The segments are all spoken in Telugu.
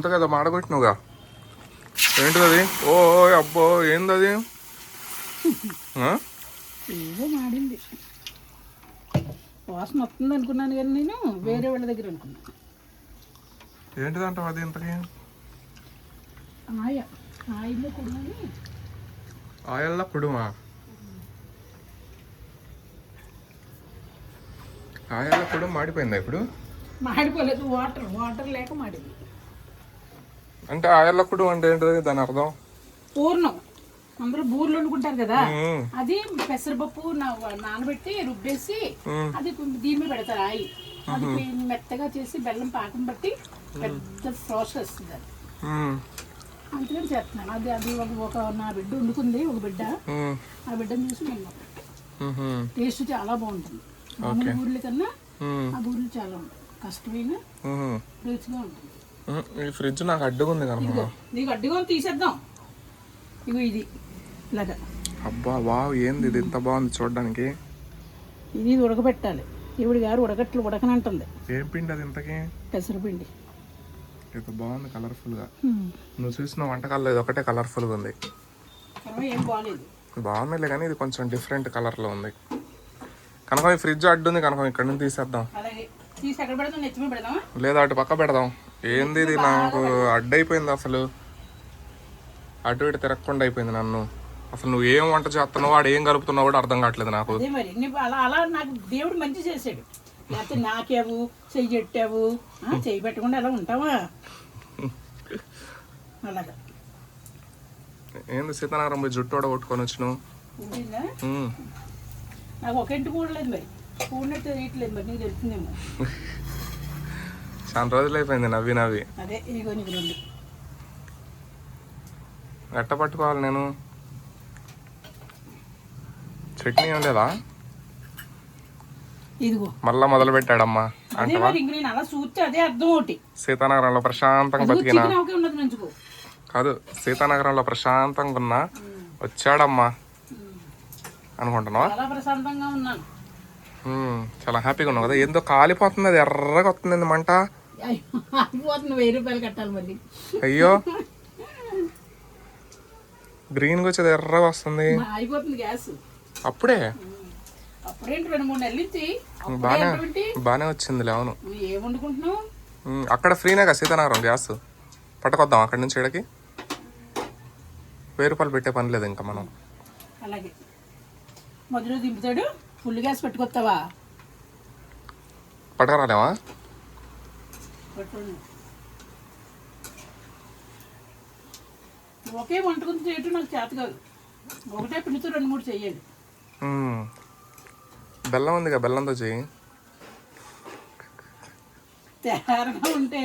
సంత కదా మాడగొట్టినవుగా. ఏంటిది అది ఓ అబ్బో ఏందది? ఏదో మాడింది. వాసన వస్తుంది అనుకున్నాను కానీ నేను వేరే వాళ్ళ దగ్గర అనుకున్నాను. ఏంటిదంటావు అది ఇంతకి? ఆయ. ఆయిల్లో కొడుమని ఆయల్లా కుడుమా? ఆయల్లా కుడుమ మాడిపోయిందా ఇప్పుడు? మాడిపోలేదు. వాటర్ వాటర్ లేక మాడింది. అంటే ఆయల్లా కుడుమ అంటే ఏంటిది దాని అర్థం పూర్ణం అందరూ బూర్లు వండుకుంటారు కదా. అది పెసరపప్పు నానబెట్టి రుబ్బేసి. అది దీని మీద పెడతారు ఆయి అది మెత్తగా చేసి బెల్లం పాకం బట్టి పెద్ద ఫ్రోస్ వస్తుంది అది. అందుకని చేస్తున్నాను అది అది ఒక ఒక నా బిడ్డ వండుకుంది ఒక బిడ్డ. ఆ బిడ్డను చూసి నేను. టేస్ట్ చాలా బాగుంటుంది మామూలు బూరెల కన్నా. ఆ బూరెలు చాలా ఉంటాయి కష్టమైన. రుచిగా ఉంటుంది. ఈ ఫ్రిడ్జ్ నాకు అడ్డుగా ఉంది ఇదిగో నీకు అడ్డుగా తీసేద్దాం. ఇగో ఇది ఇలాగా. అబ్బా వావ్ ఏంది ఇది? ఇంత బాగుంది చూడడానికి. ఇది ఉడకబెట్టాలి. ఈవిడ గారు ఉడకట్లు ఉడకనంటుంది. ఏం పిండి అది ఇంతకి? పెసరపిండి. ఇది బాగుంది కలర్ఫుల్గా హ్మ్. నువ్వు చూసిన వంటకాల్లో ఇది ఒకటే కలర్ఫుల్గా ఉంది. కర్మ ఏం బాగాలేదు బాగుందిలే కానీ ఇది కొంచెం డిఫరెంట్ కలర్లో ఉంది. కనుక ఈ ఫ్రిడ్జ్ అడ్డు ఉంది కనుక ఇక్కడ నుంచి తీసేద్దాం. లేదా అటు పక్క పెడదాం. ఏంది ఇది? నాకు అడ్డు అయిపోయింది అసలు. అటు ఇటు తిరగకుండా అయిపోయింది నన్ను. అసలు నువ్వు ఏం వంట చేస్తున్నావు వాడు ఏం కలుపుతున్నావు కూడా అర్థం కావట్లేదు నాకు. అదే మరి అలా అలా నాకు దేవుడు మంచి చేశాడు. లేకపోతే నాకేవు చెయ్యి పెట్టావు ఆ, చెయ్యి పెట్టకుండా అలా ఉంటావా? అలాగా. ఏంది సీతానగరం పోయి జుట్టు కొట్టుకొని వచ్చినావు? ఉండిందా ఉమ్. నాకు ఒక ఇంటి కూడలేదు మరి. కూడినట్టు తెలియట్లేదు మరి నీకు తెలుస్తుందేమో చాలా రోజులు అయిపోయింది నవ్వి నవ్వి. ఎట్ట పట్టుకోవాలి నేను? చట్నీ ఏం లేదా మళ్ళా మొదలు పెట్టాడమ్మా. సీతానగరంలో ప్రశాంతంగా బతికినా. కాదు సీతానగరంలో ప్రశాంతంగా ఉన్నా. వచ్చాడమ్మా. అనుకుంటున్నావా? చాలా హ్యాపీగా ఉన్నావు కదా. ఏందో కాలిపోతుంది అది ఎర్రగా వస్తుంది మంట? అయిపోతుంది వెయ్యి రూపాయలు కట్టాలి మళ్ళీ. అయ్యో. గ్రీన్గా వచ్చేది ఎర్రగా వస్తుంది. అయిపోతుంది గ్యాస్. అప్పుడే? అప్పుడేంటి రెండు మూడు నెలల నుంచి? అప్పుడే బానే ఏంటి బానే వచ్చింది లేవను నువ్వు ఏం వండుకుంటున్నావు? ఉమ్, అక్కడ ఫ్రీనే కదా సీతానగరం గ్యాస్. పట్టుకొద్దాం అక్కడి నుంచి ఇక్కడికి. వెయ్యి రూపాయలు పెట్టే పని లేదు ఇంకా మనం. అలాగే. మొదలు దింపుతాడు. ఫుల్ గ్యాస్ పెట్టుకొస్తావా? పట్టుకురాలేమా? పెట్టుకోండి ఒకే వంటకం చేయటం నాకు చేత కాదు. ఒకటే పిండితో రెండు మూడు చెయ్యాలి ఉమ్. బెల్లం ఉందిగా బెల్లంతో చెయ్యి తేరగా ఉంటే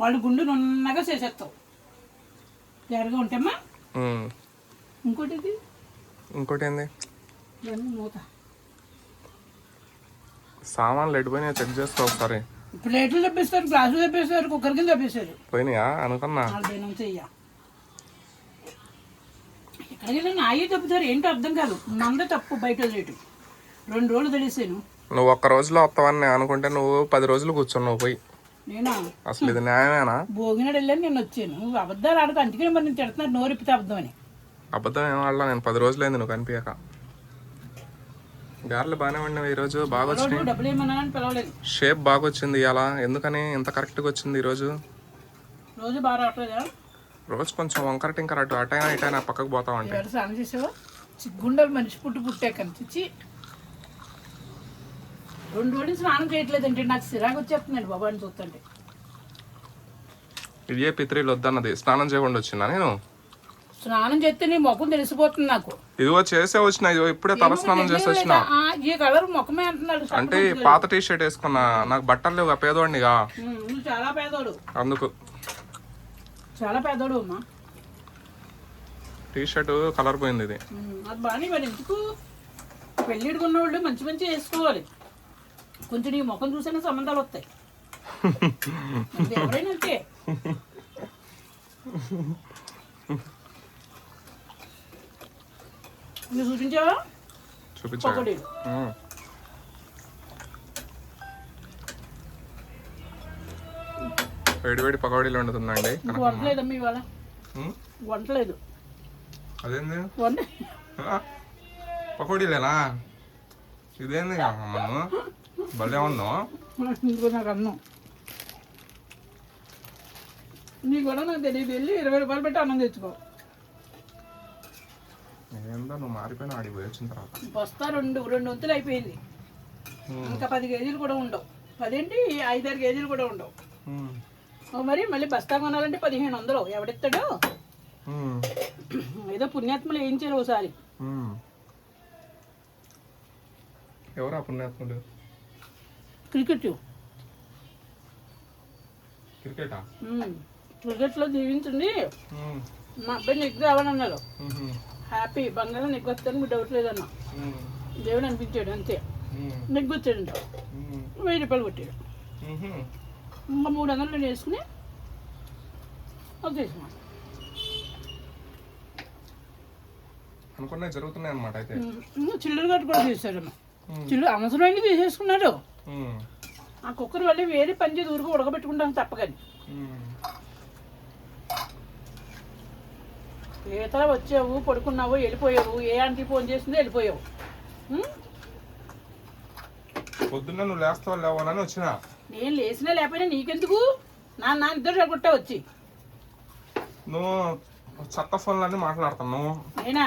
వాళ్ళు గుండు నున్నగా చేసేస్తావు. తేరగా ఉంటేమ్మా. ఇంకోటి ఇది ఇంకోటి ఏంది మూత. సామాన్లు ఎడిపోయినా చెక్ చేసుకో ఒకసారి. ప్లేట్లు తెప్పిస్తారు గ్లాసులు తెప్పిస్తారు కుక్కర్ కింద తెప్పిస్తారు? పోయినాయా? అనుకున్నా. ఎక్కడికి నాయే తప్పుతారు ఏంటో అర్థం కాదు. మంద తప్పు బయట వదిలేయటం. రెండు రోజులు తెలిసాను నువ్వు ఒక్క రోజులో వస్తావని నేను అనుకుంటే నువ్వు పది రోజులు కూర్చున్నావు పోయి. నేనా? అసలు ఇది న్యాయమేనా? భోగినాడు వెళ్ళాను నేను వచ్చాను. నువ్వు అబద్ధాలు ఆడకు అందుకనే మరి నేను తిడుతున్నాడు నోరిప్పితే అబద్ధం అని. అబద్ధం ఏం ఆడలా? నేను పది రోజులైంది నువ్వు కనిపించక. గారెలు బాగానే ఉండినవి ఈరోజు బాగా వచ్చినాయి. షేప్ బాగా వచ్చింది ఇలా ఎందుకని ఇంత కరెక్ట్గా వచ్చింది ఈరోజు? రోజు బాగా రావట్లేదా రోజు కొంచెం వంకర టింకర అటు అటైనా ఇటైనా పక్కకు పోతా ఉంటాయి. సిగ్గుండాలి మనిషి పుట్టు పుట్టే కనిపించి రెండు రోజులు స్నానం చేయట్లేదంటే నాకు సిరాకు వచ్చేస్తుందండి బాబా అని చూస్తుంటే. ఇదే పిత్రీలు వద్దన్నది. స్నానం చేయకుండా వచ్చినా నేను? స్నానం చేస్తే నీ ముఖం తెలిసిపోతుంది నాకు. ఇదిగో చేసే వచ్చిన ఇదిగో ఇప్పుడే తల స్నానం చేసి వచ్చిన. ఈ కలర్ ముఖమే అంటున్నాడు అంటే పాత టీ షర్ట్ వేసుకున్నా నాకు బట్టలు లేవు పేదోడినిగా. నువ్వు చాలా పేదోడు. అందుకు. చాలా పేదోడు అమ్మా. టీ షర్ట్ కలర్ పోయింది ఇది. అది బాగానే మరి ఎందుకు? పెళ్ళిడికి ఉన్నవాళ్ళు మంచి మంచి వేసుకోవాలి. కొంచెం నీ ముఖం చూసినా సంబంధాలు వస్తాయి. ఎవరైనా అంతే. నువ్వు చూపించావా చూపించా ఉమ్. వేడి వేడి పకోడీలు వండుతుందండి ఇంక వంటలేదమ్మా ఇవాళ ఉమ్, వంటలేదు అదేంది ఆ, పకోడీలేనా ఇదేంది మనం భలే ఉన్నాం ఇంకో నాకు అన్నం నీ కూడా నాకు తెలియదు వెళ్ళి ఇరవై రూపాయలు పెట్టి అన్నం తెచ్చుకో నువ్వు మారిపోయినా ఆడికి పోయి వచ్చిన తర్వాత. బస్తా రెండు రెండు వంతులు అయిపోయింది. ఇంకా పది కేజీలు కూడా ఉండవు. పదేంటి? ఐదారు కేజీలు కూడా ఉండవు. మరి మళ్ళీ బస్తా కొనాలంటే పదిహేను వందలు. ఎవడిస్తాడో? ఉమ్, ఏదో పుణ్యాత్మలు వేయించారు ఒకసారి. ఎవరు పుణ్యాత్ముడు క్రికెట్. క్రికెటా. క్రికెట్లో దీవించండి ఉమ్, మా అబ్బాయి నెగ్గు రావాలన్నారు హ్యాపీ. బంగారం నెగ్గు వస్తాను మీకు డౌట్ లేదన్న. దేవుడు అనిపించాడు అంతే. ఉమ్, వెయ్యి రూపాయలు కొట్టాడు. ఇంకా మూడు వందలు నేను వేసుకుని వచ్చేసాను అనుకున్నవి జరుగుతున్నాయి అనమాట అయితే. చిల్లర కట్టు కూడా చిల్లర అవసరమైంది ఉమ్, ఆ కుక్కర్ వల్ల వేరే పని చేసి ఊరికి ఉడకబెట్టుకుంటాం తప్పకని. ఈతల వచ్చావు పడుకున్నావు వెళ్ళిపోయావు. ఏ ఆంటీ ఫోన్ చేసిందో వెళ్ళిపోయావు? పొద్దున్న నువ్వు లేస్తావు లేవనని వచ్చిన? నేను లేచినా లేకపోయినా నీకెందుకు? నా నా ఇద్దరు కొట్టా వచ్చి. నువ్వు చెత్త ఫోన్లన్నీ మాట్లాడుతున్నావు. అయినా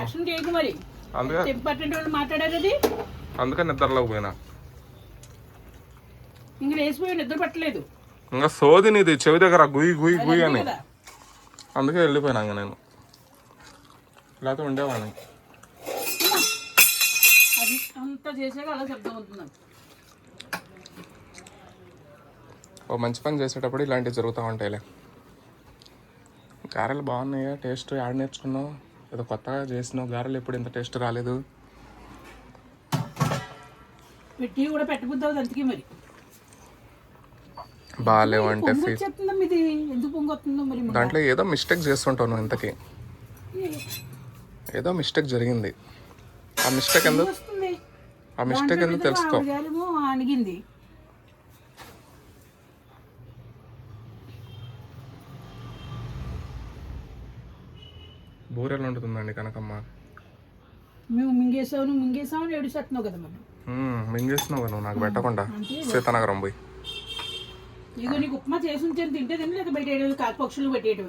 యాక్షన్ చేయకు మరి? అందుకే ఇంపార్టెంట్ వాళ్ళు మాట్లాడారు అది? అందుకే నిద్రలోకి పోయినా. ఇంక లేచిపోయి నిద్ర పట్టలేదు. ఇంకా సోది నీది చెవి దగ్గర అది గుయ్యి అంతే అని. అందుకే వెళ్ళిపోయినా ఇంక నేను. లేకపోతే ఉండేవాడిని అది అంత చేసాక అలా శబ్దం అవుతుంది? ఓ మంచి పని చేసేటప్పుడు ఇలాంటివి జరుగుతూ ఉంటాయిలే. గారెలు బాగున్నాయా? టేస్ట్ యాడ్ నేర్చుకున్నావు? ఏదో కొత్తగా చేసినావు? గారెలు ఎప్పుడు ఇంత టేస్ట్ రాలేదు? పెట్టి కూడా పెట్టబుద్ది అవుతుంది అందుకే బాగాలేవంటే మరి. దాంట్లో ఏదో మిస్టేక్ చేస్తుంటావు నువ్వు ఇంతకీ. ఏదో మిస్టేక్ జరిగింది. ఆ మిస్టేక్ ఎందుకు? ఆ మిస్టేక్ ఎందుకు తెలుసుకో? అణిగింది బూరెలు వండుతుందండి కనకమ్మ. మేము మింగేసావు నువ్వు మింగేసావు అని ఏడుస్తున్నావు కదా మ్మ్, మింగేసినావు నువ్వు నాకు పెట్టకుండా. సీతానగరం పోయి. ఇదిగో నీకు ఉప్మా చేసి ఉంచాను తింటే తిని లేదా పెట్టేయడం కాకు పక్షులు పెట్టేయడం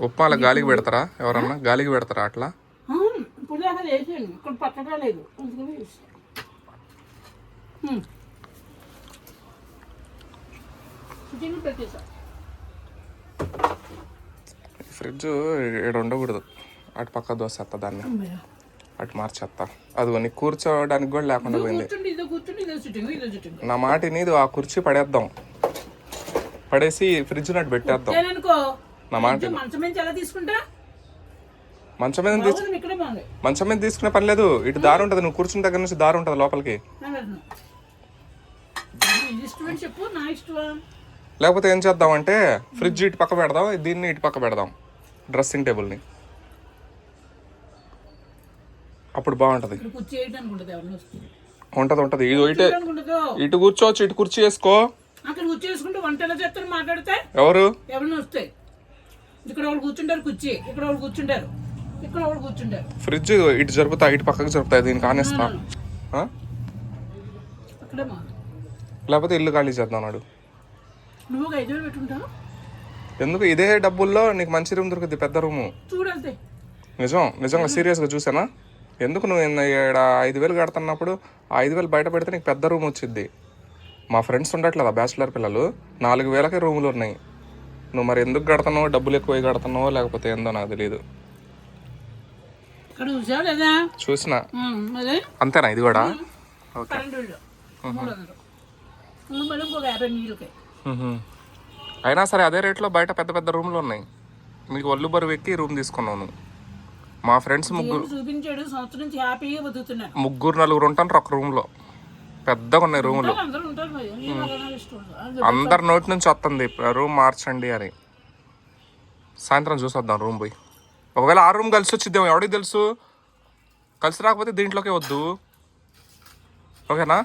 ఉప్మాల గాలికి పెడతారా? ఎవరన్నా? గాలికి పెడతారా అట్లా? ఇప్పుడు దాకా వేసాను ఇక్కడ పట్టడం లేదు. అందుకని వేసాను. హ్మ్. చికెన్ పెట్టేసా. ఫ్రిడ్జ్ ఇక్కడ ఉండకూడదు. అటు పక్క దోసేస్తా దాన్ని. అటు మార్చేస్తా అది నీకు కూర్చోవడానికి కూడా లేకుండా పోయింది. నా మాట నీది ఆ కుర్చీ పడేద్దాం. పడేసి ఫ్రిడ్జ్ నట్టు పెట్టేద్దాం. నా మాట కొంచెం మంచం నుంచి ఎలా తీసుకుంటా? మంచం మీద మంచం మీద తీసుకునే పని లేదు. ఇటు దారి ఉంటుంది నువ్వు కూర్చున్న దగ్గర నుంచి దారి ఉంటుంది లోపలికి. లేకపోతే ఏం చేద్దాం అంటే ఫ్రిడ్జ్ ఇటు పక్క పెడదాం దీన్ని ఇటు పక్క పెడదాం డ్రెస్సింగ్ టేబుల్ని. అప్పుడు బాగుంటుంది. ఉంటుంది ఉంటుంది. ఇది ఇటే ఇటు కూర్చోవచ్చు ఇటు కుర్చీ వేసుకో. ఎవరు? ఎవరిని వస్తాయి ఇక్కడ వాళ్ళు కూర్చుంటారు కుర్చీ. ఇక్కడ వాళ్ళు కూర్చుంటారు. ఇక్కడ వాళ్ళు కూర్చుంటారు. ఫ్రిడ్జ్ ఇటు జరుపుతా ఇటు పక్కకు జరుపుతా దీనికి ఆనేస్తా. లేకపోతే ఇల్లు ఖాళీ చేద్దాం నాడు నువ్వు ఐదు వేలు పెట్టుకుంటావు ఎందుకు? ఇదే డబ్బుల్లో నీకు మంచి రూమ్ దొరుకుతుంది పెద్ద రూము. నిజం నిజంగా సీరియస్గా చూసానా? ఎందుకు నువ్వు ఈడ ఐదు వేలు కడుతున్నప్పుడు ఆ ఐదు వేలు బయట పెడితే నీకు పెద్ద రూమ్ వచ్చింది మా ఫ్రెండ్స్ ఉండట్లేదా బ్యాచిలర్ పిల్లలు? నాలుగు వేలకే రూములు ఉన్నాయి. నువ్వు మరి ఎందుకు కడుతున్నావో? డబ్బులు ఎక్కువ కడుతున్నావో? లేకపోతే ఏందో నాకు తెలియదు చూసిన. అంతేనా? ఇది కూడా? ఓకే. అయినా సరే అదే రేట్లో బయట పెద్ద పెద్ద రూమ్లు ఉన్నాయి. మీకు ఒళ్ళు బరువు ఎక్కి రూమ్ తీసుకున్నావు నువ్వు. మా ఫ్రెండ్స్ ముగ్గురు దేవుడు చూపించాడు సంవత్సరం నుంచి హ్యాపీగా బతుకుతున్నాను ముగ్గురు నలుగురు ఉంటారు ఒక రూమ్లో. పెద్దగా ఉన్నాయి రూములు. అందరూ నోటి నుంచి వస్తుంది రూమ్ మార్చండి అని. సాయంత్రం చూసొద్దాం రూమ్ పోయి. ఒకవేళ ఆ రూమ్ కలిసి వచ్చిద్దాం ఎవడికి తెలుసు? కలిసి రాకపోతే దీంట్లోకే వద్దు. ఓకేనా?